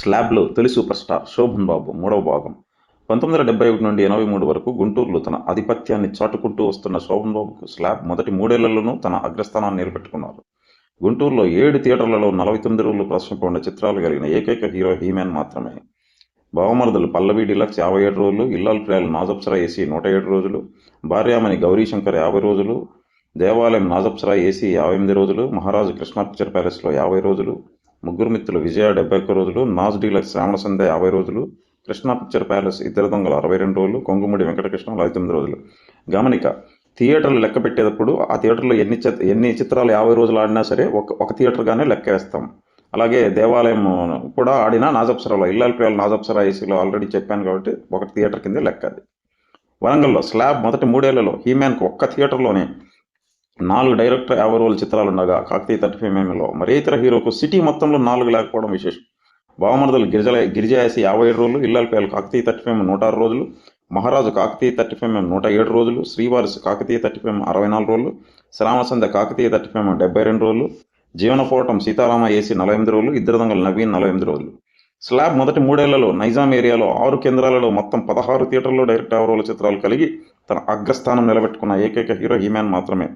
స్లాబ్లో తొలి super star Shobhan బాబు మూడవ భాగం. పంతొమ్మిది వందల డెబ్బై ఒకటి నుండి ఎనభై మూడు వరకు గుంటూరులో తన ఆధిపత్యాన్ని చాటుకుంటూ వస్తున్న శోభన్ బాబుకు స్లాబ్ మొదటి మూడేళ్ళలోనూ తన అగ్రస్థానాన్ని నిలబెట్టుకున్నారు. గుంటూరులో ఏడు థియేటర్లలో నలభై తొమ్మిది రోజులు ప్రదర్శనకు చిత్రాలు కలిగిన ఏకైక హీరో హీమ్యాన్ మాత్రమే. భావమరదలు పల్లవి డిలక్స్ యాభై ఏడు రోజులు ఇల్లాల్ ప్రియాలు నాజప్సరా ఏసీ నూట ఏడు రోజులు భార్యామణి గౌరీశంకర్ యాభై రోజులు దేవాలయం నాజప్సరా ఏసీ యాభై ఎనిమిది రోజులు మహారాజు కృష్ణ పిక్చర్ ప్యాలెస్లో యాభై రోజులు ముగ్గురు మిత్రులు విజయ డెబ్బై ఒక్క రోజులు నాజ్ డీలక్స్ శ్రావణ సంధ్య యాభై రోజులు కృష్ణ పిక్చర్ ప్యాలెస్ ఇద్దరు దొంగలు అరవై రెండు రోజులు కొంగుముడి వెంకటకృష్ణ నలభై తొమ్మిది రోజులు. గమనిక థియేటర్లు లెక్క పెట్టేటప్పుడు ఆ థియేటర్లో ఎన్ని ఎన్ని చిత్రాలు యాభై రోజులు ఆడినా సరే ఒక ఒక థియేటర్గానే లెక్క వేస్తాం. అలాగే దేవాలయం కూడా ఆడిన నాజప్సరాలో ఇల్లాల ప్రియాల నాజప్సరా ఏసీలో ఆల్రెడీ చెప్పాను కాబట్టి ఒక థియేటర్ కింద లెక్క అది. వరంగల్లో స్లాబ్ మొదటి మూడేళ్ళలో హీమ్యాన్కు ఒక్క థియేటర్లోనే నాలుగు డైరెక్టర్ యాభై రోజుల చిత్రాలు ఉండగా కాకతీయ థర్టీ ఫైవ్ ఎంఎంలో మరి ఇతర హీరోకు సిటీ మొత్తంలో నాలుగు లేకపోవడం విశేషం. బావమరదలు గిరిజల గిరిజాయసి యాభై ఏడు రోజులు ఇల్లాలపేలు కాకతీయ థర్టీ ఫైవ్ నూట ఆరు రోజులు మహారాజు కాకతీయ థర్టీ ఫైవ్ నూట ఏడు రోజులు శ్రీవారిస్ కాకతీయ థర్టీ ఫైవ్ అరవై నాలుగు రోజులు శ్రామసంధ్య కాకతీయ థర్టీ ఫైవ్ డెబ్బై రెండు రోజులు జీవన పోవటం సీతారామ ఏసీ నలభై ఎనిమిది రోజులు ఇద్దరు దొంగలు నవీన్ నలభై ఎనిమిది రోజులు. స్లాబ్ మొదటి మూడేళ్ళలో నైజాం ఏరియాలో ఆరు కేంద్రాలలో మొత్తం పదహారు థియేటర్లో డైరెక్ట్ యాభై రోజుల చిత్రాలు కలిగి తన అగ్రస్థానం నిలబెట్టుకున్న ఏకైక హీరో హీమాన్ మాత్రమే.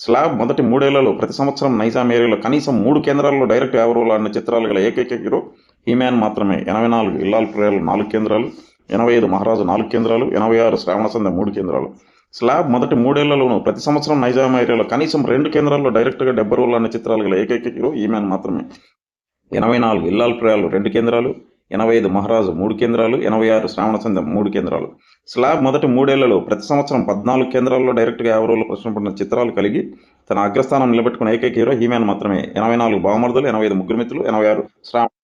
స్లాబ్ మొదటి మూడేళ్ళలో ప్రతి సంవత్సరం నైజాం ఏరియాలో కనీసం మూడు కేంద్రాల్లో డైరెక్ట్ ఎవరోలు అన్న చిత్రాలు గల ఏకైక హీరో హీమ్యాన్ మాత్రమే. ఎనభై నాలుగు ఇల్లాల్ ప్రయాలు నాలుగు కేంద్రాలు ఎనభై ఐదు మహారాజు నాలుగు కేంద్రాలు ఎనభై ఆరు శ్రావణ సంధ్య మూడు కేంద్రాలు. స్లాబ్ మొదటి మూడేళ్ళలోనూ ప్రతి సంవత్సరం నైజాం ఏరియాలో కనీసం రెండు కేంద్రాల్లో డైరెక్ట్గా డెబ్బై రోజులు అన్న చిత్రాలు గల ఏకైక హీరో ఈమెన్ మాత్రమే. ఎనభై నాలుగు ఇల్లాల్ ప్రయాలు రెండు కేంద్రాలు ఎనభై ఐదు మహారాజు మూడు కేంద్రాలు ఎనభై ఆరు శ్రావణ సంధ్య మూడు కేంద్రాలు. స్లాబ్ మొదటి మూడేళ్ళలో ప్రతి సంవత్సరం పద్నాలుగు కేంద్రాల్లో డైరెక్ట్గా యాభై రోజులు ప్రశ్నపడిన చిత్రాలు కలిగి తన అగ్రస్థానం నిలబెట్టుకున్న ఏకైక హీరో హీమాన్ మాత్రమే. ఎనభై నాలుగు బావమరుదులు ఎనభై ఐదు ముగ్గురు మిత్రులు ఎనభై ఆరు శ్రావణ